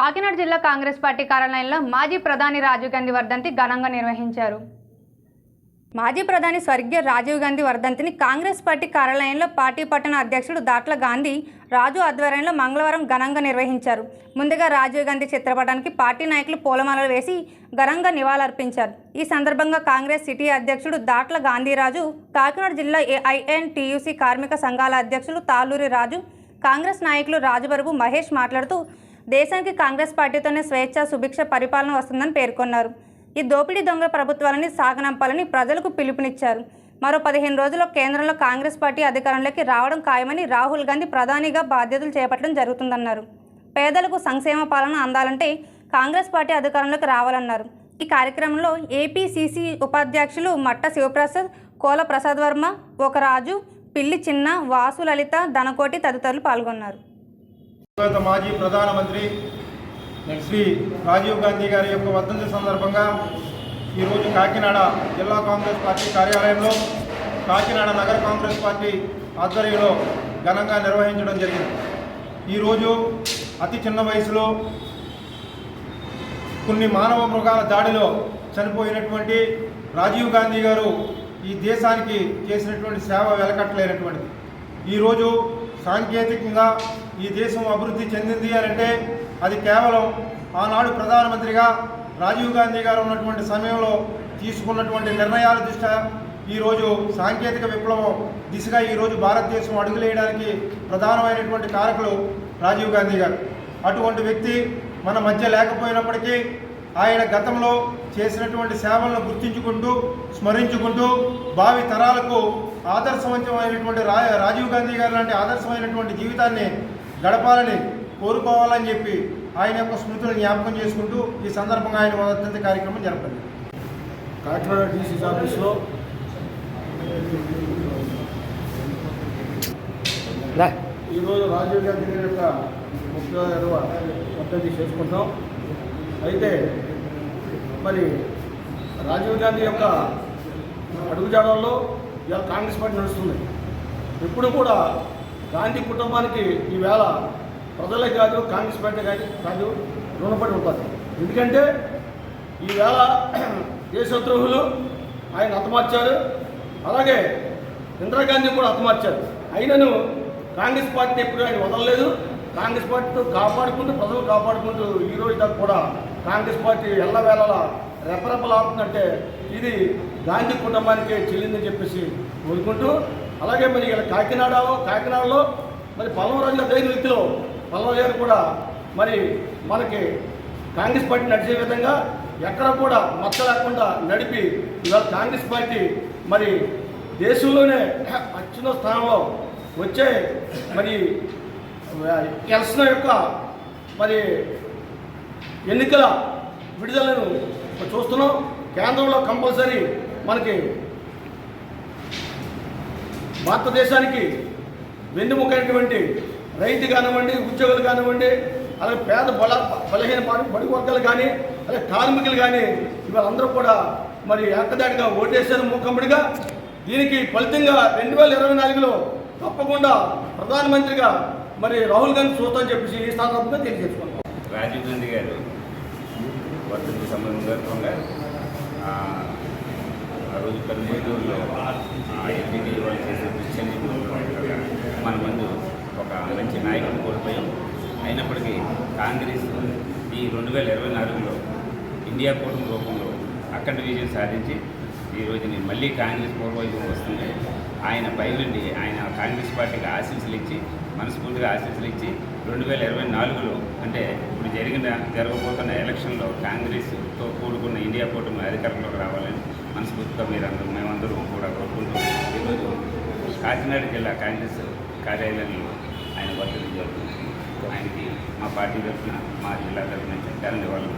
కాకినాడ జిల్లా కాంగ్రెస్ పార్టీ కార్యాలయంలో మాజీ ప్రధాని రాజీవ్ గాంధీ వర్ధంతి ఘనంగా నిర్వహించారు. మాజీ ప్రధాని స్వర్గీయ రాజీవ్ గాంధీ వర్ధంతిని కాంగ్రెస్ పార్టీ కార్యాలయంలో పార్టీ పట్టణ అధ్యక్షుడు దాట్ల గాంధీ రాజు ఆధ్వర్యంలో మంగళవారం ఘనంగా నిర్వహించారు. ముందుగా రాజీవ్ గాంధీ చిత్రపటానికి పార్టీ నాయకులు పూలమాలలు వేసి ఘనంగా నివాళులర్పించారు. ఈ సందర్భంగా కాంగ్రెస్ సిటీ అధ్యక్షుడు దాట్ల గాంధీరాజు కాకినాడ జిల్లా ఏఐఎన్టీయూసీ కార్మిక సంఘాల అధ్యక్షులు తాలూరి రాజు కాంగ్రెస్ నాయకులు రాజుబరుపు మహేష్ మాట్లాడుతూ దేశానికి కాంగ్రెస్ పార్టీతోనే స్వేచ్ఛ సుభిక్ష పరిపాలన వస్తుందని పేర్కొన్నారు. ఈ దోపిడీ దొంగ ప్రభుత్వాలని సాగనంపాలని ప్రజలకు పిలుపునిచ్చారు. మరో పదిహేను రోజుల్లో కేంద్రంలో కాంగ్రెస్ పార్టీ అధికారంలోకి రావడం ఖాయమని రాహుల్ గాంధీ ప్రధానిగా బాధ్యతలు చేపట్టడం జరుగుతుందన్నారు. పేదలకు సంక్షేమ పాలన అందాలంటే కాంగ్రెస్ పార్టీ అధికారంలోకి రావాలన్నారు. ఈ కార్యక్రమంలో ఏపీసీసీ ఉపాధ్యక్షులు మట్ట శివప్రసాద్ కోల ప్రసాద్ వర్మ ఒకరాజు పిల్లి చిన్న వాసు లలిత ధనకోటి తదితరులు పాల్గొన్నారు. మాజీ ప్రధానమంత్రి శ్రీ రాజీవ్ గాంధీ గారి యొక్క వర్ధంతి సందర్భంగా ఈరోజు కాకినాడ జిల్లా కాంగ్రెస్ పార్టీ కార్యాలయంలో కాకినాడ నగర కాంగ్రెస్ పార్టీ ఆధ్వర్యంలో ఘనంగా నిర్వహించడం జరిగింది. ఈరోజు అతి చిన్న వయసులో కొన్ని మానవ మృగాల దాడిలో చనిపోయినటువంటి రాజీవ్ గాంధీ గారు ఈ దేశానికి చేసినటువంటి సేవ వెలకట్టలేనటువంటిది. ఈరోజు సాంకేతికంగా ఈ దేశం అభివృద్ధి చెందింది అని అంటే అది కేవలం ఆనాడు ప్రధానమంత్రిగా రాజీవ్ గాంధీ గారు ఉన్నటువంటి సమయంలో తీసుకున్నటువంటి నిర్ణయాల దృష్ట్యా ఈరోజు సాంకేతిక విప్లవం దిశగా ఈరోజు భారతదేశం అడుగులేయడానికి ప్రధానమైనటువంటి కారకులు రాజీవ్ గాంధీ గారు. అటువంటి వ్యక్తి మన మధ్య లేకపోయినప్పటికీ ఆయన గతంలో చేసినటువంటి సేవలను గుర్తించుకుంటూ స్మరించుకుంటూ భావి తరాలకు ఆదర్శవంతమైనటువంటి రా రాజీవ్ గాంధీ గారు లాంటి ఆదర్శమైనటువంటి జీవితాన్ని గడపాలని కోరుకోవాలని చెప్పి ఆయన యొక్క స్మృతులను జ్ఞాపకం చేసుకుంటూ ఈ సందర్భంగా ఆయన వర్ధంతి కార్యక్రమం జరపండి. కాకినాడ డీసీసీ ఆఫీస్లో ఈరోజు రాజీవ్ గాంధీ గారి యొక్క ముఖ్య పద్ధతి చేసుకుంటాం. అయితే మరి రాజీవ్ గాంధీ యొక్క అడుగుజాడల్లో ఇవాళ కాంగ్రెస్ పార్టీ నడుస్తుంది. ఎప్పుడు కూడా గాంధీ కుటుంబానికి ఈవేళ ప్రజలే కాదు కాంగ్రెస్ పార్టీ కానీ కాదు రుణపడి ఉంటుంది. ఎందుకంటే ఈవేళ దేశద్రోహులు ఆయన హతమార్చారు. అలాగే ఇందిరాగాంధీ కూడా హతమార్చారు. అయినను కాంగ్రెస్ పార్టీని ఎప్పుడు ఆయన వదలలేదు. కాంగ్రెస్ పార్టీతో కాపాడుకుంటూ ప్రజలు కాపాడుకుంటూ ఈ రోజు దాకా కూడా కాంగ్రెస్ పార్టీ ఎల్లవేళలా రెపరెపలాడుతుందంటే ఇది గాంధీ కుటుంబానికే చెల్లిందని చెప్పేసి కోరుకుంటూ అలాగే మరి ఇలా కాకినాడలో కాకినాడలో మరి పల్లవరాజుల దైన వ్యక్తిలో పల్లవరాజు గారు కూడా మరి మనకి కాంగ్రెస్ పార్టీ నడిచే విధంగా ఎక్కడ కూడా మచ్చ లేకుండా నడిపి ఇవాళ కాంగ్రెస్ పార్టీ మరి దేశంలోనే అత్యున్న స్థానంలో వచ్చే మరి ఎలక్షన్ యొక్క మరి ఎన్నికల విడుదలను చూస్తున్నాం. కేంద్రంలో కంపల్సరీ మనకి భారతదేశానికి వెన్నుముకైనటువంటి రైతు కానివ్వండి ఉద్యోగులు కానివ్వండి అలాగే పేద బల బలహీన బడి వర్గాలు కానీ అలాగే కార్మికులు కానీ ఇవాళ కూడా మరి ఏకదాటిగా ఓటేశారు మూకమ్మడిగా దీనికి ఫలితంగా రెండు వేల ఇరవై నాలుగులో తప్పకుండా ప్రధానమంత్రిగా మరి రాహుల్ గాంధీ చూస్తామని చెప్పేసి ఈ సందర్భంగా తెలియజేసుకున్నాం. రాజీవ్ గాంధీ గారు వర్ధంతి సందర్భంగా ఆ ఆ రోజు పల్లెటూరులో ఎంపీటీ వాళ్ళు చేసే మన ముందు ఒక మంచి నాయకుడు కోల్పోయాం. అయినప్పటికీ కాంగ్రెస్ ఈ రెండు వేల ఇరవై నాలుగులో ఇండియా కూటమి రూపంలో అఖండ విజయం సాధించి ఈ రోజుని మళ్ళీ కాంగ్రెస్ పూర్వవైపు వస్తుంది. ఆయన పైనుండి ఆయన కాంగ్రెస్ పార్టీకి ఆశీస్సులు ఇచ్చి మనస్ఫూర్తిగా ఆశీస్సులు ఇచ్చి రెండు వేల ఇరవై నాలుగులో అంటే ఇప్పుడు జరిగిన జరగబోతున్న ఎలక్షన్లో కాంగ్రెస్తో కూడుకున్న ఇండియా కూటమి అధికారంలోకి రావాలని మనస్ఫూర్తిగా మీరందరూ మేమందరూ కూడా కోరుకుంటూ ఈరోజు కాకినాడ జిల్లా కాంగ్రెస్ కార్యాలయంలో ఆయన వర్ధంతి జరుగుతుంది. ఆయనకి మా పార్టీ తరఫున మా జిల్లా తరఫున చాలా వాళ్ళు